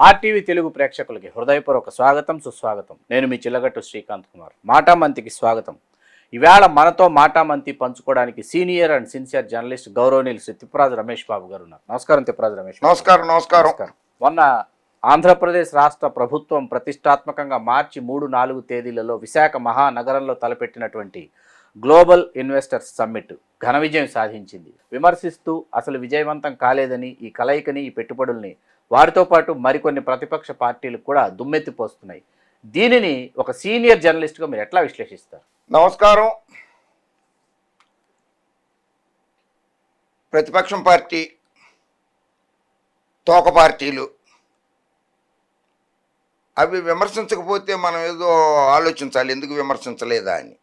RTV Telugu ప్రేక్షకులకి హృదయపూర్వక స్వాగతం సుస్వాగతం. నేను మీ చిల్లగట్టు శ్రీకాంత్ కుమార్. మాటామంతికి స్వాగతం. ఈవేళ మనతో మాటామంతి పంచుకోవడానికి సీనియర్ అండ్ సిన్సియర్ జర్నలిస్ట్ గౌరవనీయులు శ్రీ తిప్పరాజు రమేష్ బాబు గారు ఉన్నారు. నమస్కారం తిప్పరాజు రమేష్ నమస్కారం. నమస్కారం. మొన్న ఆంధ్రప్రదేశ్ రాష్ట్ర ప్రభుత్వం ప్రతిష్టాత్మకంగా మార్చి మూడు నాలుగు తేదీలలో విశాఖ మహానగరంలో తలపెట్టినటువంటి గ్లోబల్ ఇన్వెస్టర్స్ సమ్మిట్ ఘన విజయం సాధించింది. విమర్శిస్తూ అసలు విజయవంతం కాలేదని ఈ కలయికని ఈ పెట్టుబడుల్ని వారితో పాటు మరికొన్ని ప్రతిపక్ష పార్టీలు కూడా దుమ్మెత్తిపోస్తున్నాయి దీనిని ఒక సీనియర్ జర్నలిస్ట్గా మీరు ఎట్లా విశ్లేషిస్తారు? నమస్కారం. ప్రతిపక్షం పార్టీ తోక పార్టీలు అవి విమర్శించకపోతే మనం ఏదో ఆలోచించాలి ఎందుకు విమర్శించలేదా అని.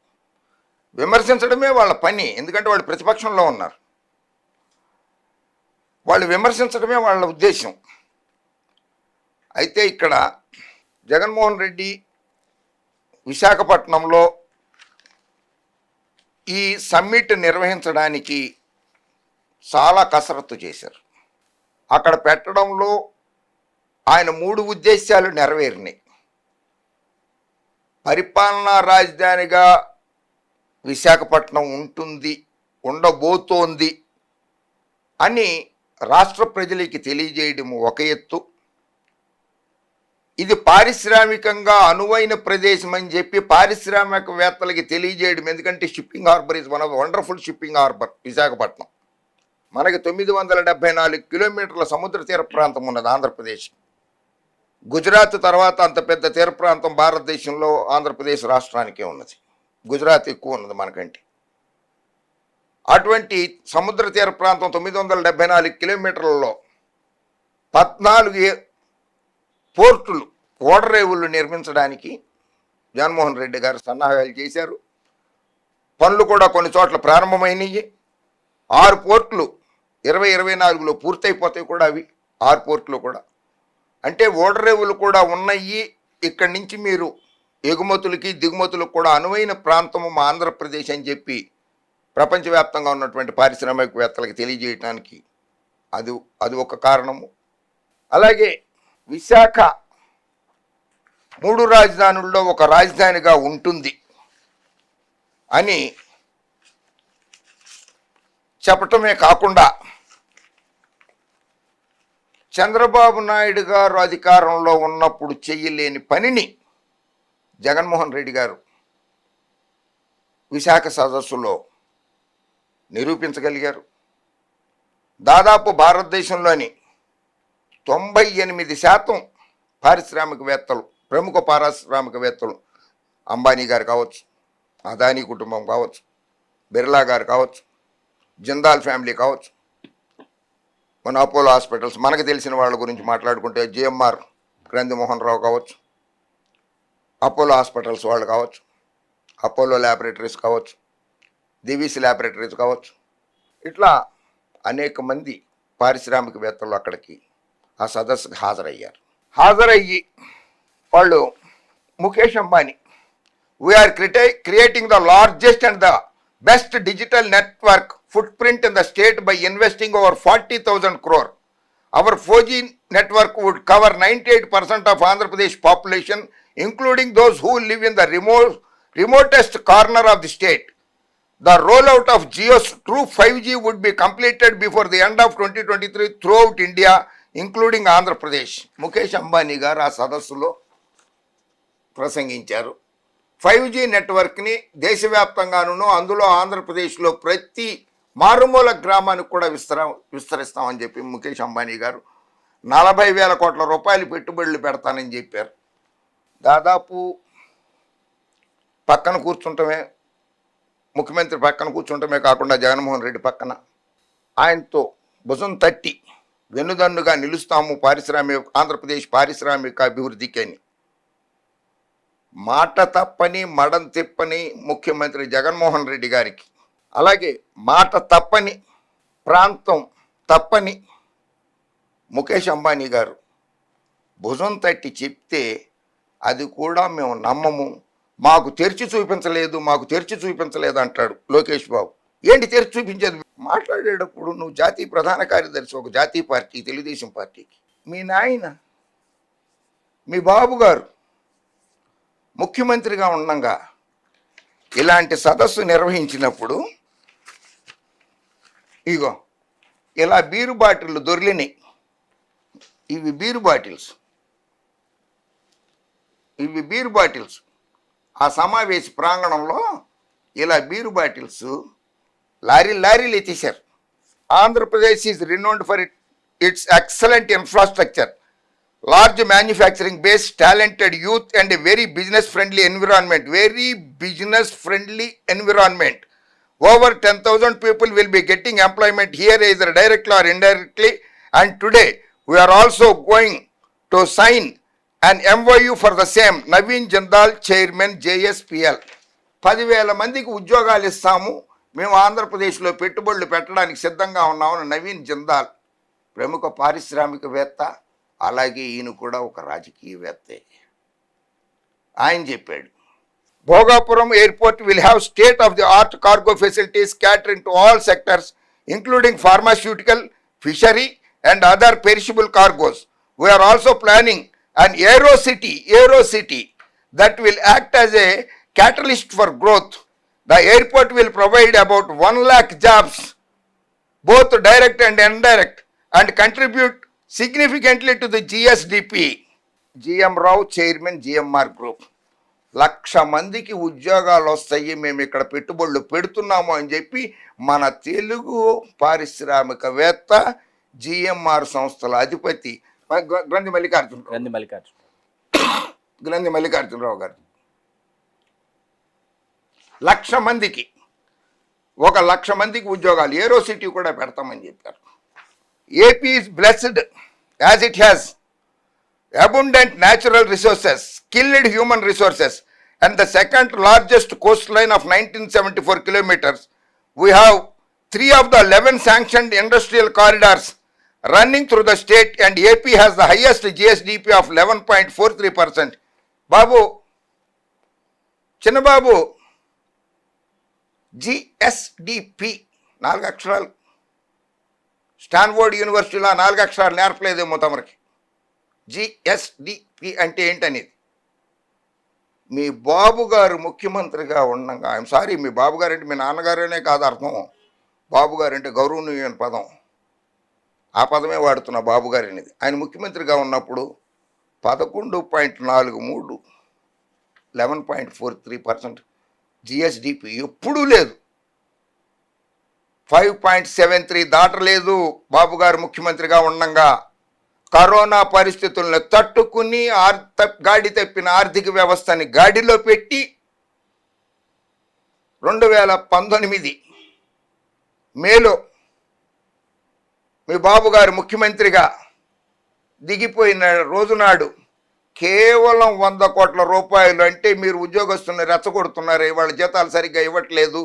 విమర్శించడమే వాళ్ళ పని ఎందుకంటే వాళ్ళు ప్రతిపక్షంలో ఉన్నారు. వాళ్ళు విమర్శించడమే వాళ్ళ ఉద్దేశం అయితే ఇక్కడ జగన్మోహన్ రెడ్డి విశాఖపట్నంలో ఈ సమ్మిట్ నిర్వహించడానికి చాలా కసరత్తు చేశారు. అక్కడ పెట్టడంలో ఆయన మూడు ఉద్దేశాలు నెరవేరినాయి. పరిపాలనా రాజధానిగా విశాఖపట్నం ఉంటుంది ఉండబోతోంది అని రాష్ట్ర ప్రజలకి తెలియజేయడం ఒక ఎత్తు. ఇది పారిశ్రామికంగా అనువైన ప్రదేశం అని చెప్పి పారిశ్రామికవేత్తలకి తెలియజేయడం. ఎందుకంటే shipping harbour is one of wonderful shipping harbour Visakhapatnam. మనకి తొమ్మిది వందల డెబ్బై నాలుగు కిలోమీటర్ల సముద్ర తీర ప్రాంతం ఉన్నది ఆంధ్రప్రదేశ్. గుజరాత్ తర్వాత అంత పెద్ద తీర ప్రాంతం భారతదేశంలో ఆంధ్రప్రదేశ్ రాష్ట్రానికే ఉన్నది. గుజరాత్ ఎక్కువ ఉన్నది మనకంటే. అటువంటి సముద్ర తీర ప్రాంతం తొమ్మిది వందల డెబ్బై నాలుగు కిలోమీటర్లలో పద్నాలుగు పోర్టులు ఓడరేవులు నిర్మించడానికి జగన్మోహన్ రెడ్డి గారు సన్నాహాలు చేశారు. పనులు కూడా కొన్ని చోట్ల ప్రారంభమైనవి ఆరు పోర్టులు ఇరవై ఇరవై నాలుగులో పూర్తయిపోతాయి కూడా అవి ఆరు పోర్టులు కూడా. అంటే ఓడరేవులు కూడా ఉన్నాయి ఇక్కడి నుంచి మీరు ఎగుమతులకి దిగుమతులకు కూడా అనువైన ప్రాంతము మా ఆంధ్రప్రదేశ్ అని చెప్పి ప్రపంచవ్యాప్తంగా ఉన్నటువంటి పారిశ్రామికవేత్తలకు తెలియజేయటానికి అది అది ఒక కారణము. అలాగే విశాఖ మూడు రాజధానుల్లో ఒక రాజధానిగా ఉంటుంది అని చెప్పటమే కాకుండా చంద్రబాబు నాయుడు గారు అధికారంలో ఉన్నప్పుడు చెయ్యలేని పనిని జగన్మోహన్ రెడ్డి గారు విశాఖ సదస్సులో నిరూపించగలిగారు. దాదాపు భారతదేశంలోని తొంభై ఎనిమిది శాతం పారిశ్రామికవేత్తలు ప్రముఖ పారిశ్రామికవేత్తలు అంబానీ గారు కావచ్చు అదానీ కుటుంబం కావచ్చు బిర్లా గారు కావచ్చు జిందాల్ ఫ్యామిలీ కావచ్చు మన అపోలో హాస్పిటల్స్ మనకు తెలిసిన వాళ్ళ గురించి మాట్లాడుకుంటే జిఎంఆర్ క్రందిమోహన్ రావు కావచ్చు అపోలో హాస్పిటల్స్ వాళ్ళు కావచ్చు అపోలో ల్యాబొరేటరీస్ కావచ్చు దివీస్ ల్యాబొరేటరీస్ కావచ్చు. ఇట్లా అనేక మంది పారిశ్రామికవేత్తలు అక్కడికి ఆ సదస్సుకు హాజరయ్యారు. హాజరయ్యి వాళ్ళు Mukesh Ambani we are క్రిటే creating the largest and the best digital network footprint in the state by investing over forty thousand crore our four G network would cover ninety eight percent of Andhra Pradesh population including those who live in the రిమో remotest corner of the state the roll out of Jio's true five G would be completed before the end of twenty twenty three through out India including Andhra Pradesh. Mukesh Ambani గారు ఆ సదస్సులో ప్రసంగించారు. Five G నెట్వర్క్ని దేశవ్యాప్తంగానూ అందులో ఆంధ్రప్రదేశ్లో ప్రతి మారుమూల గ్రామానికి కూడా విస్తర విస్తరిస్తామని చెప్పి ముఖేష్ అంబానీ గారు నలభై వేల కోట్ల రూపాయలు పెట్టుబడులు పెడతానని చెప్పారు. దాదాపు పక్కన కూర్చుంటమే ముఖ్యమంత్రి పక్కన కూర్చుంటమే కాకుండా జగన్మోహన్ రెడ్డి పక్కన ఆయనతో భుజం తట్టి వెన్నుదన్నుగా నిలుస్తాము పారిశ్రామిక ఆంధ్రప్రదేశ్ పారిశ్రామిక అభివృద్ధికి అని మాట తప్పని మడం తిప్పని ముఖ్యమంత్రి జగన్మోహన్ రెడ్డి గారికి. అలాగే మాట తప్పని ప్రాంతం తప్పని ముఖేష్ అంబానీ గారు. భుజం తట్టి చెప్తే అది కూడా మేము నమ్మము. మాకు తెరిచి చూపించలేదు మాకు తెరిచి చూపించలేదు అంటాడు లోకేష్ బాబు. ఏంటి తెరిచి చూపించేది? మాట్లాడేటప్పుడు నువ్వు జాతీయ ప్రధాన కార్యదర్శి ఒక జాతీయ పార్టీ తెలుగుదేశం పార్టీకి. మీ నాయన మీ బాబు గారు ముఖ్యమంత్రిగా ఉండగా ఇలాంటి సదస్సు నిర్వహించినప్పుడు ఇగో ఇలా బీరు బాటిళ్ళు దొరిలినాయి. ఇవి బీరు బాటిల్స్. ఇవి బీరు బాటిల్స్. ఆ సమావేశ ప్రాంగణంలో ఇలా బీరు బాటిల్స్ లారీ లారీలు ఎత్తేసారు Andhra Pradesh is రినోన్డ్ for it it's excellent infrastructure large manufacturing based talented youth and very business friendly environment very business friendly environment over ten thousand people will be getting employment here either directly or indirectly and today we are also going to sign and MoU for the same Naveen Jindal chairman JSPL పదివేల మందికి ఉద్యోగాలు ఇస్తాము. మేము ఆంధ్రప్రదేశ్లో పెట్టుబడులు పెట్టడానికి సిద్ధంగా ఉన్నామని నవీన్ జిందాల్ ప్రముఖ పారిశ్రామికవేత్త అలాగే ఈయన కూడా ఒక రాజకీయవేత్తే. ఆయన చెప్పాడు Bhogapuram airport will have state of the art cargo facilities catering to all sectors including pharmaceutical fishery and other perishable cargos. We are also planning an aero city aero city that will act as a catalyst for growth The airport will provide about 1 lakh jobs, both direct and indirect, and contribute significantly to the GSDP. GM Rao, Chairman, GMR Group. లక్ష మందికి ఉద్యోగాలు వస్తాయి మేము ఇక్కడ పెట్టుబడులు పెడుతున్నాము అని చెప్పి మన తెలుగు పారిశ్రామికవేత్త జిఎంఆర్ సంస్థల అధిపతి గ్రంథి మల్లికార్జున గంది మల్లికార్జున గ్రంథి మల్లికార్జునరావు గారు లక్ష మందికి. ఒక లక్ష మందికి ఉద్యోగాలు. ఏరో సిటీ కూడా పెడతామని చెప్పారు. A P is blessed as it has abundant natural resources skilled human resources and the second largest coast line of nineteen seventy four kilometers. We have three of the eleven sanctioned industrial corridors running through the state and A P has the highest G S D P of eleven point four three percent Babu Chinnababu G S D P నాలుగు అక్షరాలు. Stanford యూనివర్సిటీలో నాలుగు అక్షరాలు నేర్పలేదేమో తమరికి. GSDP అంటే ఏంటనేది? మీ బాబు గారు ముఖ్యమంత్రిగా ఉండగా ఐఎమ్ సారీ మీ బాబుగారు అంటే మీ నాన్నగారనే కాదు అర్థం. బాబుగారు అంటే గౌరవనీయమైన పదం. ఆ పదమే వాడుతున్న బాబుగారు అనేది ఆయన ముఖ్యమంత్రిగా ఉన్నప్పుడు పదకొండు పాయింట్ నాలుగు మూడు eleven point four three percent GSDP ఎప్పుడూ లేదు. ఫైవ్ పాయింట్ సెవెన్ త్రీ దాటలేదు బాబు గారు ముఖ్యమంత్రిగా ఉండంగా. కరోనా పరిస్థితులను తట్టుకుని ఆర్ గాడి తప్పిన ఆర్థిక వ్యవస్థని గాడిలో పెట్టి రెండు వేల పంతొమ్మిది మేలో మీ బాబు గారు ముఖ్యమంత్రిగా దిగిపోయిన రోజునాడు కేవలం వంద కోట్ల రూపాయలు అంటే మీరు ఉద్యోగస్తుల్ని రెచ్చగొడుతున్నారు వాళ్ళ జీతాలు సరిగ్గా ఇవ్వట్లేదు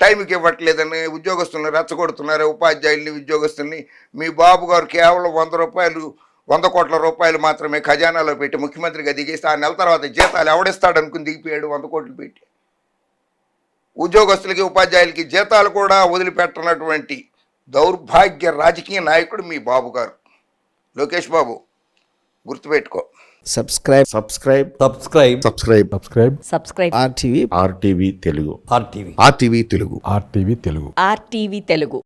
టైంకి ఇవ్వట్లేదని ఉద్యోగస్తుల్ని రెచ్చగొడుతున్నారు ఉపాధ్యాయుల్ని ఉద్యోగస్తుల్ని. మీ బాబు గారు కేవలం వంద రూపాయలు వంద కోట్ల రూపాయలు మాత్రమే ఖజానాలో పెట్టి ముఖ్యమంత్రిగా దిగేస్తే ఆ నెల తర్వాత జీతాలు ఎవడిస్తాడు అనుకుని దిగిపోయాడు వంద కోట్లు పెట్టి. ఉద్యోగస్తులకి ఉపాధ్యాయులకి జీతాలు కూడా వదిలిపెట్టనటువంటి దౌర్భాగ్య రాజకీయ నాయకుడు మీ బాబు గారు. లోకేష్ బాబు గుర్తుపెట్టుకో. Subscribe. Subscribe. Subscribe. Subscribe. Subscribe. Subscribe. R T V. R T V Telugu. R T V. R T V Telugu. R T V Telugu. R T V Telugu.